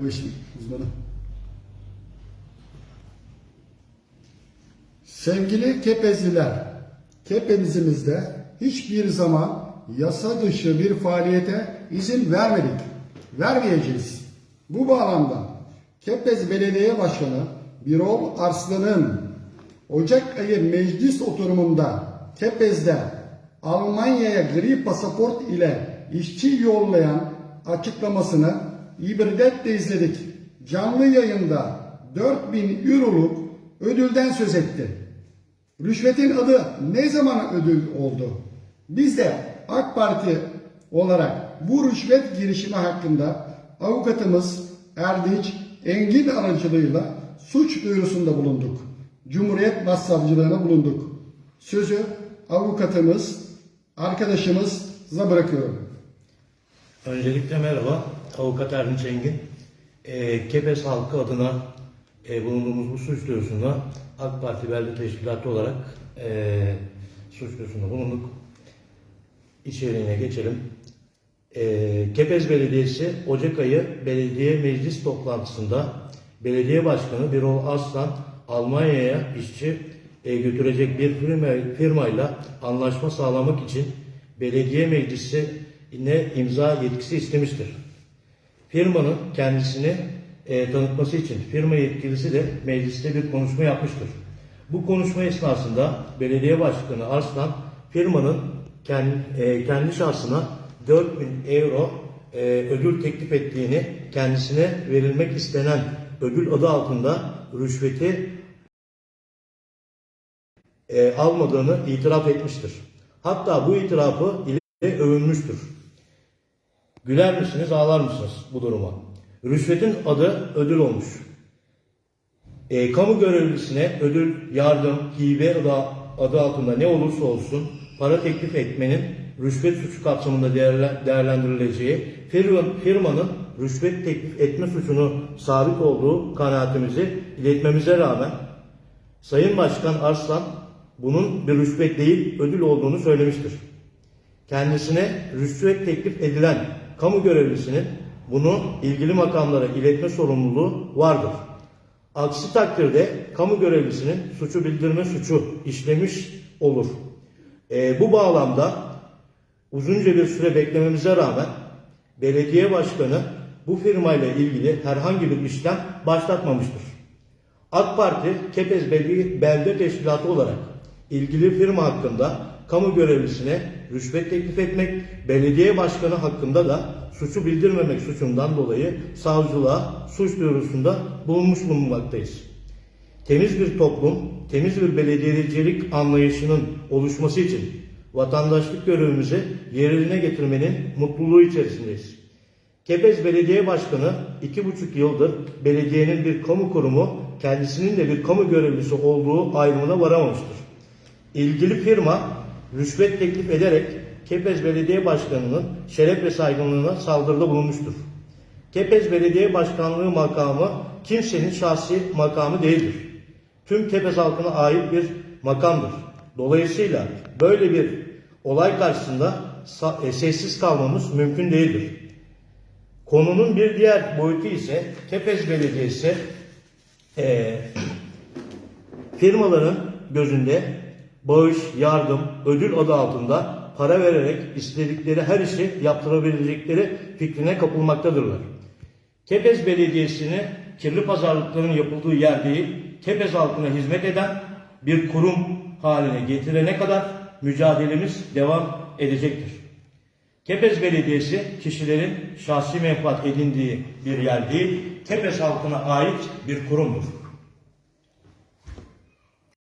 Bu uzmanı. Sevgili Kepezliler, Kepezimizde hiçbir zaman yasa dışı bir faaliyete izin vermedik, vermeyeceğiz. Bu bağlamda Kepez Belediye Başkanı Birol Arslan'ın Ocak ayı meclis oturumunda Kepez'de Almanya'ya gri pasaport ile işçi yollayan açıklamasını ibretle izledik. Canlı yayında 4000 euroluk ödülden söz etti. Rüşvetin adı ne zaman ödül oldu? Biz de AK Parti olarak bu rüşvet girişimi hakkında avukatımız Erdinç Engin aracılığıyla suç duyurusunda bulunduk. Cumhuriyet Başsavcılığına bulunduk. Sözü avukatımız, arkadaşımıza bırakıyorum. Öncelikle merhaba, Avukat Erdinç Engin. Ee, Kepez halkı adına e, bulunduğumuz bu suç duyurusunda AK Parti Belde Teşkilatı olarak e, suç duyurusunda bulunduk. İçeriğine geçelim. E, Kepez Belediyesi Ocak ayı belediye meclis toplantısında belediye başkanı Birol Aslan Almanya'ya işçi e, götürecek bir firma, firmayla anlaşma sağlamak için belediye meclisine imza yetkisi istemiştir. Firmanın kendisini e, tanıtması için firma yetkilisi de mecliste bir konuşma yapmıştır. Bu konuşma esnasında belediye başkanı Arslan firmanın kendi, e, kendi şahsına 4000 euro e, ödül teklif ettiğini kendisine verilmek istenen ödül adı altında rüşveti e, almadığını itiraf etmiştir. Hatta bu itirafı ile övünmüştür. Güler misiniz, ağlar mısınız bu duruma? Rüşvetin adı ödül olmuş. E, kamu görevlisine ödül, yardım, hibe adı, altında ne olursa olsun para teklif etmenin rüşvet suçu kapsamında değerle- değerlendirileceği, firman- firmanın rüşvet teklif etme suçunu sabit olduğu kanaatimizi iletmemize rağmen Sayın Başkan Arslan bunun bir rüşvet değil ödül olduğunu söylemiştir. Kendisine rüşvet teklif edilen kamu görevlisinin bunu ilgili makamlara iletme sorumluluğu vardır. Aksi takdirde kamu görevlisinin suçu bildirme suçu işlemiş olur. Ee, bu bağlamda uzunca bir süre beklememize rağmen belediye başkanı bu firmayla ilgili herhangi bir işlem başlatmamıştır. AK Parti Kepez Belde Teşkilatı olarak ilgili firma hakkında kamu görevlisine rüşvet teklif etmek, belediye başkanı hakkında da suçu bildirmemek suçundan dolayı savcılığa suç duyurusunda bulunmuş bulunmaktayız. Temiz bir toplum, temiz bir belediyecilik anlayışının oluşması için vatandaşlık görevimizi yerine getirmenin mutluluğu içerisindeyiz. Kepez Belediye Başkanı iki buçuk yıldır belediyenin bir kamu kurumu kendisinin de bir kamu görevlisi olduğu ayrımına varamamıştır. İlgili firma rüşvet teklif ederek Kepez Belediye Başkanı'nın şeref ve saygınlığına saldırıda bulunmuştur. Kepez Belediye Başkanlığı makamı kimsenin şahsi makamı değildir. Tüm Kepez halkına ait bir makamdır. Dolayısıyla böyle bir olay karşısında e, sessiz kalmamız mümkün değildir. Konunun bir diğer boyutu ise Kepez Belediyesi eee, firmaların gözünde bağış, yardım, ödül adı altında para vererek istedikleri her işi yaptırabilecekleri fikrine kapılmaktadırlar. Kepez Belediyesi'ni kirli pazarlıkların yapıldığı yer değil, Kepez halkına hizmet eden bir kurum haline getirene kadar mücadelemiz devam edecektir. Kepez Belediyesi kişilerin şahsi menfaat edindiği bir yer değil, Kepez halkına ait bir kurumdur.